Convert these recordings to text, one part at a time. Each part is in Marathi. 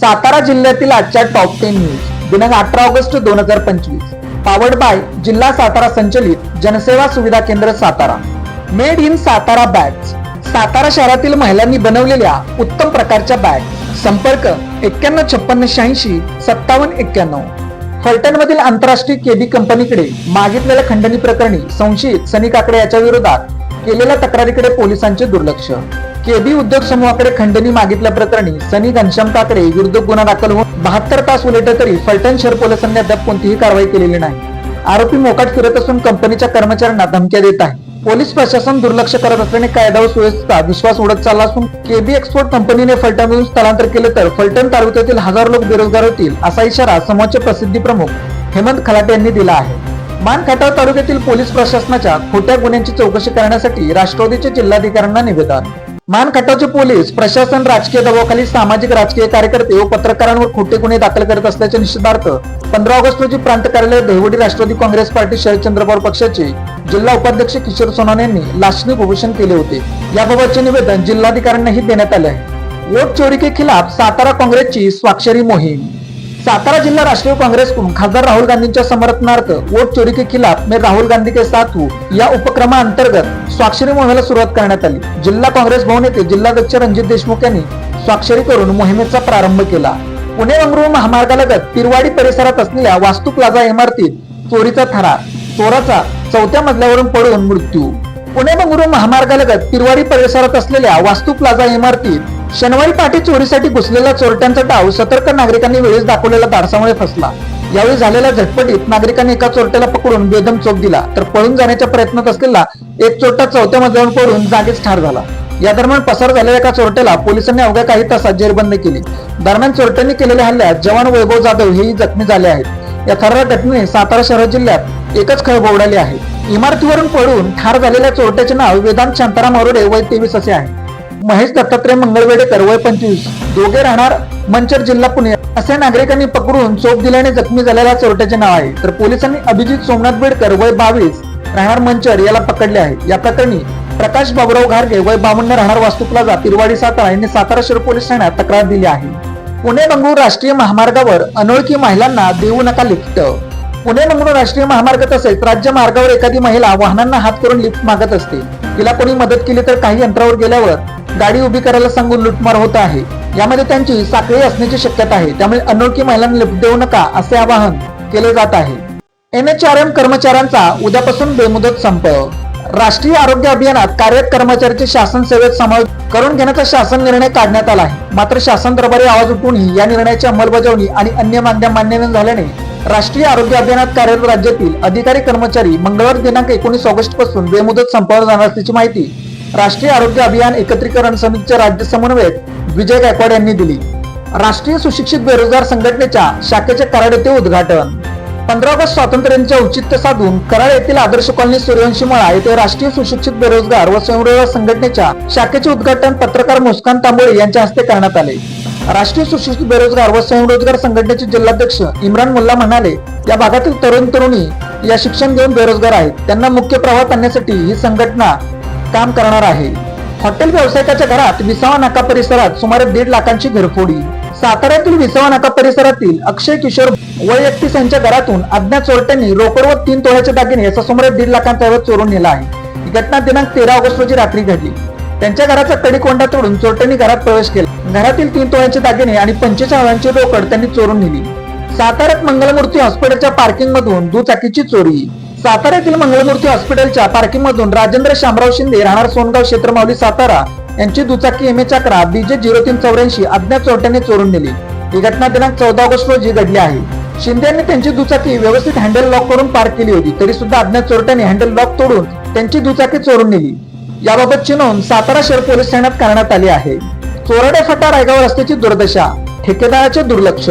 सातारा जिल्ह्यातील आजच्या टॉप टेन न्यूज दिनांक अठरा ऑगस्ट दोन हजार पंचवीस. पावर्ड बाय जिल्हा सातारा संचलित जनसेवा सुविधा केंद्र Satara. Made in Satara bags Satara शहरातील महिलांनी बनवलेल्या उत्तम प्रकारच्या बॅग संपर्क एक्क्याण्णव छप्पन्न शहाऐंशी सत्तावन्न एक्क्याण्णव. फलटणमधील आंतरराष्ट्रीय केबी कंपनीकडे मागितलेल्या खंडणी प्रकरणी संशयित सनी काकडे याच्या विरोधात केलेल्या तक्रारीकडे पोलिसांचे दुर्लक्ष. केबी उद्योग समूहाकडे खंडणी मागितल्या प्रकरणी सनी घनश्याम काकडे विरुद्ध गुन्हा दाखल होऊन बहात्तर तास उलटले तरी फलटण शहर पोलिसांनी अद्याप कोणतीही कारवाई केलेली नाही. आरोपी मोकाट फिरत असून कंपनीच्या कर्मचाऱ्यांना धमक्या देत आहे. पोलीस प्रशासन दुर्लक्ष करत असल्याने कायदा व सुव्यवस्थेचा विश्वास उडत चालला असून केबी एक्सपोर्ट कंपनीने फलटणमधून स्थलांतर केले तर फलटण तालुक्यातील हजारो लोक बेरोजगार होतील असा इशारा समूहाचे प्रसिद्धी प्रमुख हेमंत खलाटे यांनी दिला आहे. मानखटाव तालुक्यातील पोलीस प्रशासनाच्या खोट्या गुन्ह्यांची चौकशी करण्यासाठी राष्ट्रवादीचे जिल्हाधिकाऱ्यांना निवेदन मान खटावचे पोलीस प्रशासन राजकीय दबावाखाली सामाजिक राजकीय कार्यकर्ते व पत्रकारांवर खोटे गुन्हे दाखल करत असल्याच्या निषेधार्थ पंधरा ऑगस्ट रोजी प्रांत कार्यालय दहिवडी राष्ट्रवादी काँग्रेस पार्टी शरद पवार पक्षाचे जिल्हा उपाध्यक्ष किशोर सोनान यांनी लाक्षणिक उपोषण केले होते. याबाबतचे निवेदन जिल्हाधिकाऱ्यांनाही देण्यात आले आहे. वोट चोरी के खिलाफ सातारा काँग्रेसची स्वाक्षरी मोहीम. सातारा जिल्हा राष्ट्रीय काँग्रेसकडून खासदार राहुल गांधींच्या समर्थनार्थ वोट चोरी के खिलाफ मे राहुल गांधी के साथ हूँ. या उपक्रमाअंतर्गत स्वाक्षरी मोहिमेला सुरुवात करण्यात आली. जिल्हा काँग्रेस भवन येथे जिल्हाध्यक्ष रणजित देशमुख यांनी स्वाक्षरी करून मोहिमेचा प्रारंभ केला. पुणे बंगळुरू महामार्गालगत पिरवाडी परिसरात असलेल्या वास्तू प्लाझा इमारतीत चोरीचा थरार. चोराचा चौथ्या मजल्यावरून पडून मृत्यू. पुणे बंगळुरू महामार्गालगत पिरवाडी परिसरात असलेल्या वास्तू प्लाझा इमारतीत शनिवारी पहाटे चोरीसाठी घुसलेला चोरट्यांचा डाव सतर्क नागरिकांनी वेळेस दाखवलेल्या धाडसामुळे फसला. यावेळी झालेल्या झटपटीत नागरिकांनी एका चोरट्याला पकडून बेदम चोप दिला. तर पळून जाण्याच्या प्रयत्नात असलेला एक चोरटा चौथ्या मजल्यावर पडून जागीच ठार झाला. या दरम्यान पसार झालेल्या एका चोरट्याला पोलिसांनी अवघ्या काही तासात जेरबंद केली. दरम्यान चोरट्यांनी केलेल्या हल्ल्यात जवान वैभव जाधव हेही जखमी झाले आहेत. या थरार घटनेने सातारा शहर जिल्ह्यात एकच खळब उडाली आहे. इमारतीवरून पडून ठार झालेल्या चोरट्याचे नाव वेदांत शांताराम अरोडे वय तेवीस असे आहे. महेश दत्तात्रय मंगळवेडेकर वय पंचवीस. दोघे राहणार मंचर जिल्हा पुणे. असे नागरिकांनी पकडून चोप दिल्याने जखमी झालेल्या चोरट्याचे नाव आहे. तर पोलिसांनी अभिजित सोमनाथ बेडकर वय बावीस राहणार मंचर याला पकडले आहे. या प्रकरणी प्रकाश बाबुराव घारगे वय बावन्न राहणार वास्तू प्लाझा तिरवाडी सातारा यांनी सातारा शहर पोलीस ठाण्यात तक्रार दिली आहे. पुणे बंगळूर राष्ट्रीय महामार्गावर अनोळखी महिलांना देऊ नका लिफ्ट. पुणे बंगळूर राष्ट्रीय महामार्ग तसेच राज्य मार्गावर एखादी महिला वाहनांना हात करून लिफ्ट मागत असते. तिला कोणी मदत केली तर काही अंतरावर गेल्यावर गाडी उभी करायला सांगून लुटमार होत आहे. यामध्ये त्यांची साखळी असण्याची शक्यता आहे. त्यामुळे अनोळखी महिलांना लिफ्ट देऊ नका असे आवाहन केले जात आहे. एनएचआरएम कर्मचाऱ्यांचा उद्यापासून बेमुदत संप. राष्ट्रीय आरोग्य अभियानात कार्यरत कर्मचाऱ्याचे शासन सेवेत समावेश करून घेण्याचा शासन निर्णय काढण्यात आला आहे. मात्र शासन दरबारी आवाज उठूनही या निर्णयाची अंमलबजावणी आणि अन्य मान्य मान्य न झाल्याने राष्ट्रीय आरोग्य अभियानात कार्यरत राज्यातील अधिकारी कर्मचारी मंगळवार दिनांक एकोणीस ऑगस्टपासून बेमुदत संपावर जाणार असल्याची माहिती राष्ट्रीय आरोग्य अभियान एकत्रीकरण समितीचे राज्य समन्वयक विजय गायकवाड यांनी दिली. राष्ट्रीय सुशिक्षित बेरोजगार संघटनेच्या शाखेचे कराड येथे उद्घाटन. पंधरा ऑगस्ट स्वातंत्र्याचे औचित्य साधून कराड येथील आदर्श कॉलनी सूर्यवंशी मळा येथे राष्ट्रीय सुशिक्षित बेरोजगार व स्वयंरोजगार संघटनेच्या शाखेचे उद्घाटन पत्रकार मुस्कान तांबोळे यांच्या हस्ते करण्यात आले. राष्ट्रीय सुशिक्षित बेरोजगार व स्वयंरोजगार संघटनेचे जिल्हाध्यक्ष इम्रान मुल्ला म्हणाले या भागातील तरुण तरुणी या शिक्षण घेऊन बेरोजगार आहेत. त्यांना मुख्य प्रवाहात आणण्यासाठी ही संघटना काम करणार आहे. हॉटेल व्यावसायिकाच्या घरात विसावा नाका परिसरात सुमारे दीड लाखांची घरफोडी. साताऱ्यातील विसावा नाका परिसरातील अक्षय किशोर वय एकतीस यांच्या घरातून अज्ञात चोरट्यांनी रोकड व तीन तोळ्याचे दागिने असा सुमारे दीड लाखांचा ऐवज चोरून नेला आहे. ही घटना दिनांक तेरा ऑगस्ट रोजी रात्री घडली. त्यांच्या घराचा कडीकोंडा तोडून चोरट्यांनी घरात प्रवेश केला. घरातील तीन तोळ्यांचे दागिने आणि पंचेचाळीस रोकड त्यांनी चोरून नेली. साताऱ्यात मंगलमूर्ती हॉस्पिटलच्या पार्किंग मधून दुचाकीची चोरी. साताऱ्यातील मंगळमूर्ती हॉस्पिटलच्या पार्किंग मधून राजेंद्र शामराव शिंदे राहणार सोनगाव क्षेत्रमावली सातारा यांची दुचाकी एम ए चक्रा बीजे झिरो तीन चौऱ्याऐंशी अज्ञात चोरट्याने चोरून नेली. ही घटना दिनांक चौदा ऑगस्ट रोजी घडली आहे. शिंदे यांनी त्यांची दुचाकी व्यवस्थित हँडल लॉक करून पार्क केली होती तरी सुद्धा अज्ञात चोरट्याने हँडल लॉक तोडून त्यांची दुचाकी चोरून नेली. याबाबतची नोंद सातारा शहर पोलीस ठाण्यात करण्यात आली आहे. चोरडे फटा रायगाव रस्त्याची दुर्दशा ठेकेदाराचे दुर्लक्ष.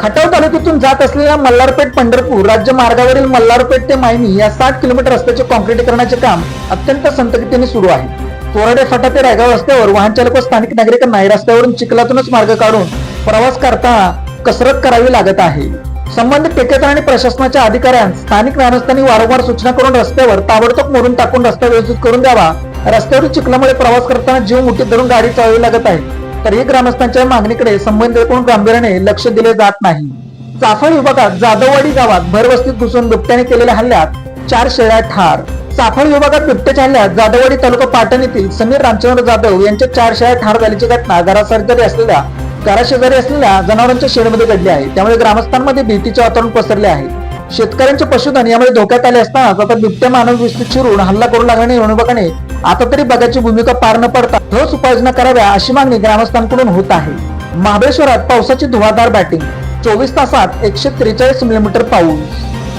खटाव तालुक्यातून जात असलेल्या मल्हारपेठ पंढरपूर राज्य मार्गावरील मल्हारपेठ ते मायनी या साठ किलोमीटर रस्त्याचे काँक्रीटीकरणाचे काम अत्यंत संतगतीने सुरू आहे. चोरडे फाटा ते रायगाव रस्त्यावर वाहन चालक व स्थानिक नागरिकांना या रस्त्यावरून चिखलातूनच मार्ग काढून प्रवास करताना कसरत करावी लागत आहे. संबंधित ठेकेदार आणि प्रशासनाच्या अधिकाऱ्यांस स्थानिक ग्रामस्थांनी वारंवार सूचना करून रस्त्यावर ताबडतोब मोडून टाकून रस्ता व्यवस्थित करून द्यावा. रस्त्यावर चिखलामुळे प्रवास करताना जीव मुठीत धरून गाडी चालवावी लागत आहे. तरीही ग्रामस्थांच्या मागणीकडे संबंधितकडून गांभीर्याने लक्ष दिले जात नाही. चाफळ विभागात जाधववाडी गावात भरवस्तीत घुसून बिबट्याने केलेल्या हल्ल्यात चार शेळ्या ठार. चाफळ विभागात बिबट्याच्या हल्ल्यात जाधववाडी तालुका पाटण येथील समीर रामचंद्र जाधव यांच्या चार शेळ्या ठार झाल्याची घटना घराशेजारी असलेल्या घराशेजारी असलेल्या जनावरांच्या शेडमध्ये घडली आहे. त्यामुळे ग्रामस्थांमध्ये भीतीचे वातावरण पसरले आहे. शेतकऱ्यांचे पशुधन यामुळे धोक्यात आले असतानाच आता बिबट्या मानव विस्तृत शिरून हल्ला करू लागल्याने विभागाने आता तरी बघाची भूमिका पार न पडता ठोस उपाययोजना कराव्या अशी मागणी ग्रामस्थांकडून होत आहे. महाबळेश्वरात पावसाची धुवाधार बॅटिंग चोवीस तासात एकशे त्रेचाळीस मिलीमीटर पाऊस.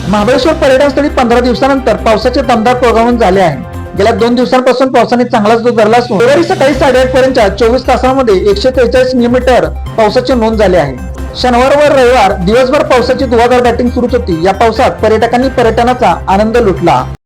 महाबळेश्वर पर्यटन स्थळी पंधरा दिवसानंतर पावसाचे दमदार पळगावून झाले आहे. गेल्या दोन दिवसांपासून पावसाने चांगलाच जोर धरला असून रविवारी सकाळी साडेआठ पर्यंतच्या चोवीस तासांमध्ये एकशे त्रेचाळीस मिलीमीटर पावसाची नोंद झाली आहे. शनिवार व रविवार दिवसभर पावसाची धुवाधार बॅटिंग सुरूच होती. या पावसात पर्यटकांनी पर्यटनाचा आनंद लुटला.